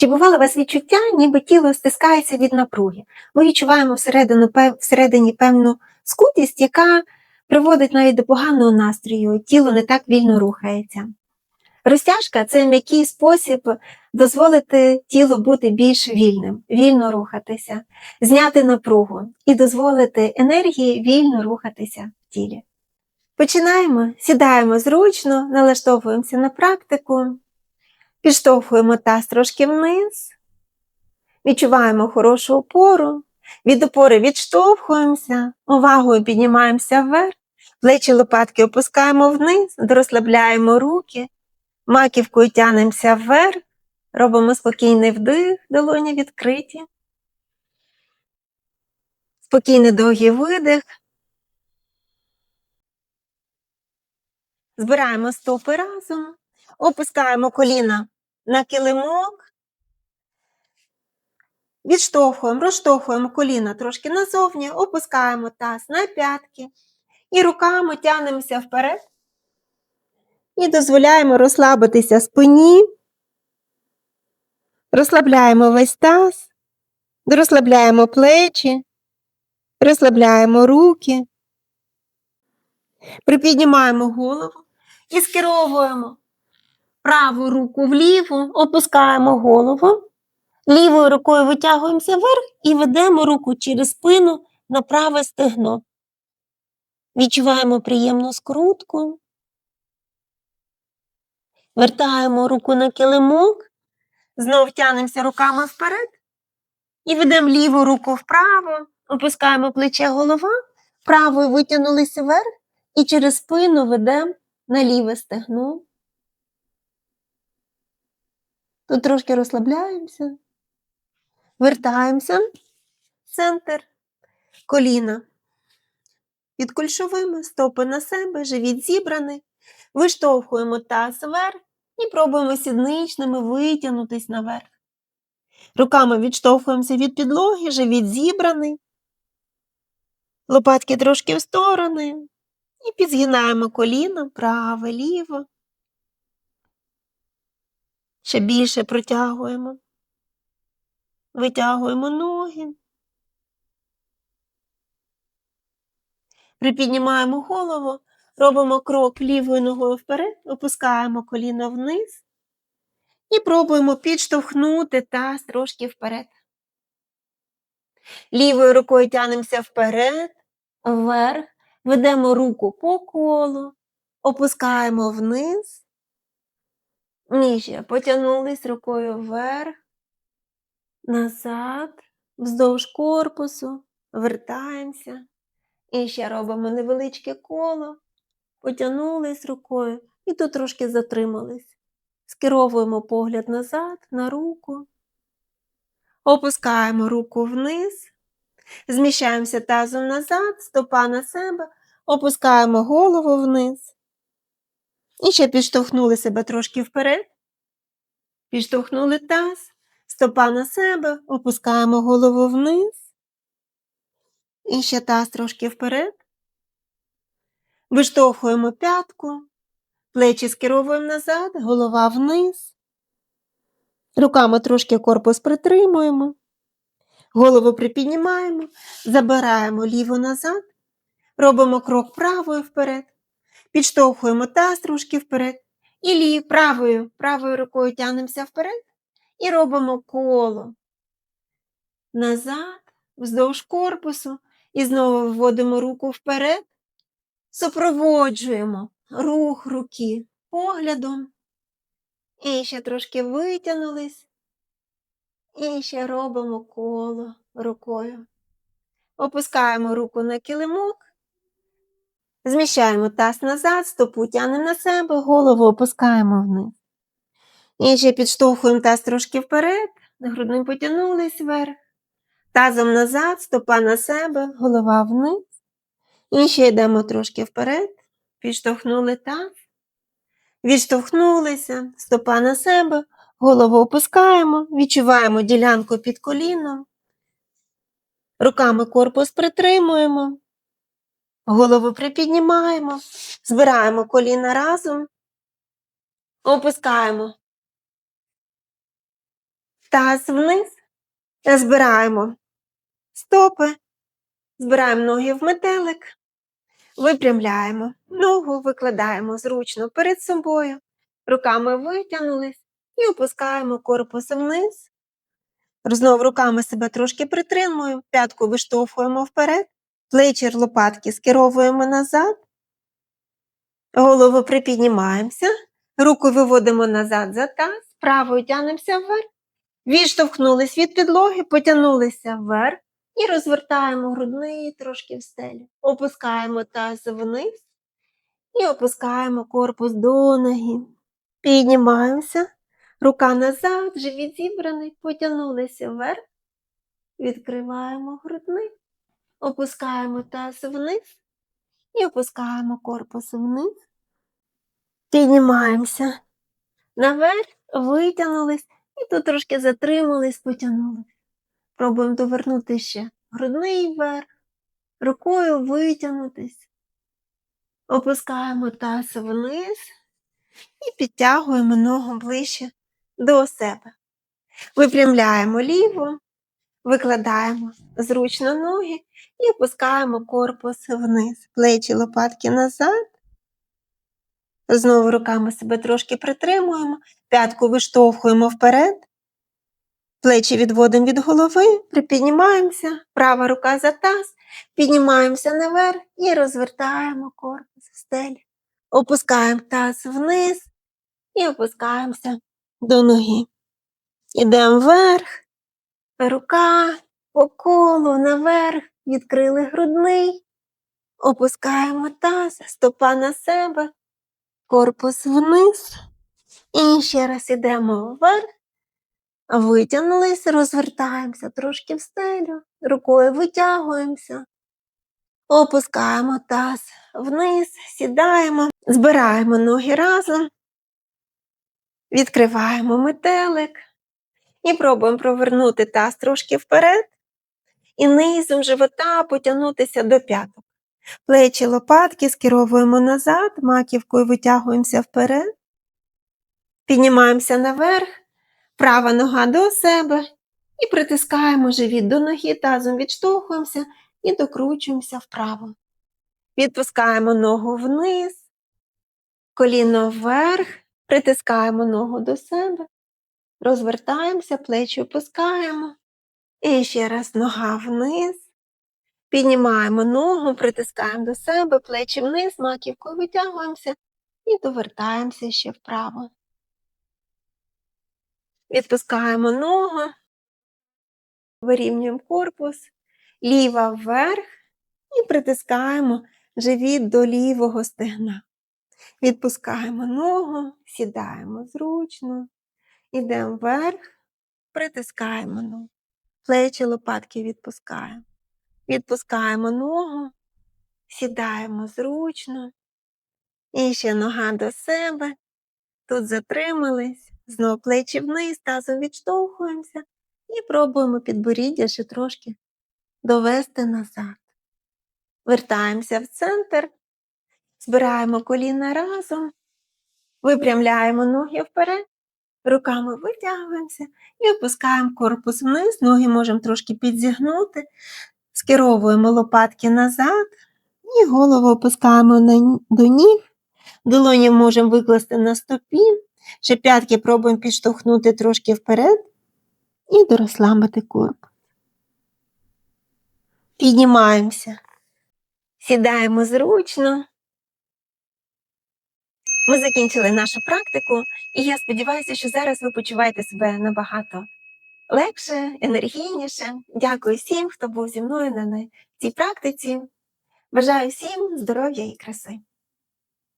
Чи бувало у вас відчуття, ніби тіло стискається від напруги? Ми відчуваємо всередину, всередині певну скутість, яка приводить навіть до поганого настрою, тіло не так вільно рухається. Розтяжка це м'який спосіб дозволити тілу бути більш вільним, вільно рухатися, зняти напругу і дозволити енергії вільно рухатися в тілі. Починаємо, сідаємо зручно, налаштовуємося на практику, підштовхуємо таз трошки вниз, відчуваємо хорошу опору, від опори відштовхуємося, увагою піднімаємося вверх, плечі лопатки опускаємо вниз, розслабляємо руки, маківкою тянемося вверх, робимо спокійний вдих, долоні відкриті. Спокійний довгий видих. Збираємо стопи разом, опускаємо коліна на килимок, відштовхуємо, розштовхуємо коліна трошки назовні, опускаємо таз на п'ятки і руками тягнемося вперед. І дозволяємо розслабитися спині, розслабляємо весь таз, розслабляємо плечі, розслабляємо руки, припіднімаємо голову і скеровуємо праву руку вліву, опускаємо голову, лівою рукою витягуємося вверх і ведемо руку через спину на праве стегно. Відчуваємо приємну скрутку. Вертаємо руку на килимок, знов тянемося руками вперед і ведемо ліву руку вправо, опускаємо плече голова, правою витягнулися вверх і через спину ведемо на ліве стегно. Тут трошки розслабляємося, вертаємося в центр коліна. Під кульшовими стопи на себе, живіт зібраний, виштовхуємо таз вверх і пробуємо сідничними витягнутись наверх. Руками відштовхуємося від підлоги, живіт зібраний, лопатки трошки в сторони і підзгинаємо коліна праве, ліво. Ще більше протягуємо. Витягуємо ноги. Припіднімаємо голову, робимо крок лівою ногою вперед, опускаємо коліно вниз і пробуємо підштовхнути таз трошки вперед. Лівою рукою тянемося вперед, вверх, ведемо руку по колу, опускаємо вниз. Ніже потягнулись рукою вверх, назад, вздовж корпусу, вертаємося. І ще робимо невеличке коло, потягнулись рукою і тут трошки затримались. Скеровуємо погляд назад на руку, опускаємо руку вниз, зміщаємося тазом назад, стопа на себе, опускаємо голову вниз. І ще підштовхнули себе трошки вперед, підштовхнули таз, стопа на себе, опускаємо голову вниз. І ще таз трошки вперед. Виштовхуємо п'ятку, плечі скеровуємо назад, голова вниз. Руками трошки корпус притримуємо, голову припіднімаємо, забираємо ліву назад, робимо крок правою вперед, підштовхуємо таз трошки вперед і лів правою, правою рукою тягнемося вперед і робимо коло назад, вздовж корпусу. І знову вводимо руку вперед, супроводжуємо рух руки поглядом. І ще трошки витягнулись. І ще робимо коло рукою. Опускаємо руку на килимок, зміщаємо таз назад, стопу тягнемо на себе, голову опускаємо вниз. І ще підштовхуємо таз трошки вперед, грудним потягнулись вверх. Тазом назад, стопа на себе, голова вниз. І ще йдемо трошки вперед, підштовхнули таз, відштовхнулися, стопа на себе, голову опускаємо, відчуваємо ділянку під коліном. Руками корпус притримуємо, голову припіднімаємо, збираємо коліна разом, опускаємо. Таз вниз. Збираємо. Стопи, збираємо ноги в метелик, випрямляємо ногу, викладаємо зручно перед собою, руками витягнулись і опускаємо корпус вниз. Знову руками себе трошки притримуємо, п'ятку виштовхуємо вперед, плечі лопатки скеровуємо назад, голову припіднімаємося, руку виводимо назад за таз, правою тягнемося вверх, відштовхнулись від підлоги, потягнулися вверх і розвертаємо грудний трошки в стелю. Опускаємо таз вниз і опускаємо корпус до ноги. Піднімаємося. Рука назад, живіт зібраний, потягнулися вверх, відкриваємо грудний, опускаємо таз вниз і опускаємо корпус вниз, піднімаємося наверх, витягнулись і тут трошки затримались, потягнулись. Пробуємо довернути ще грудний вверх, рукою витягнутись, опускаємо таз вниз і підтягуємо ногу ближче до себе. Випрямляємо ліву, викладаємо зручно ноги і опускаємо корпус вниз. Плечі лопатки назад. Знову руками себе трошки притримуємо, п'ятку виштовхуємо вперед, плечі відводимо від голови, припіднімаємося, права рука за таз, піднімаємося наверх і розвертаємо корпус в стелі. Опускаємо таз вниз і опускаємося до ноги. Ідемо вверх, рука по колу наверх, відкрили грудний, опускаємо таз, стопа на себе, корпус вниз. І ще раз ідемо вверх, витягнулись, розвертаємося трошки в стелю, рукою витягуємося, опускаємо таз вниз, сідаємо, збираємо ноги разом. Відкриваємо метелик і пробуємо провернути таз трошки вперед і низом живота потягнутися до п'яток. Плечі лопатки скеровуємо назад, маківкою витягуємося вперед, піднімаємося наверх, права нога до себе і притискаємо живіт до ноги, тазом відштовхуємося і докручуємося вправо. Відпускаємо ногу вниз, коліно вверх. Притискаємо ногу до себе, розвертаємося, плечі опускаємо. І ще раз нога вниз. Піднімаємо ногу, притискаємо до себе, плечі вниз, маківкою витягуємося і довертаємося ще вправо. Відпускаємо ногу, вирівнюємо корпус, ліва вверх і притискаємо живіт до лівого стегна. Відпускаємо ногу, сідаємо зручно, йдемо вверх, притискаємо ногу, плечі лопатки відпускаємо. Відпускаємо ногу, сідаємо зручно. І ще нога до себе. Тут затримались, знову плечі вниз, тазом відштовхуємося і пробуємо підборіддя ще трошки довести назад. Вертаємося в центр. Збираємо коліна разом, випрямляємо ноги вперед, руками витягуємося і опускаємо корпус вниз, ноги можемо трошки підзігнути, скеровуємо лопатки назад і голову опускаємо на, до ніг, долоні можемо викласти на стопі, ще п'ятки пробуємо підштовхнути трошки вперед і дорослабити корпус. Піднімаємося, сідаємо зручно. Ми закінчили нашу практику, і я сподіваюся, що зараз ви почуваєте себе набагато легше, енергійніше. Дякую всім, хто був зі мною на цій практиці. Бажаю всім здоров'я і краси.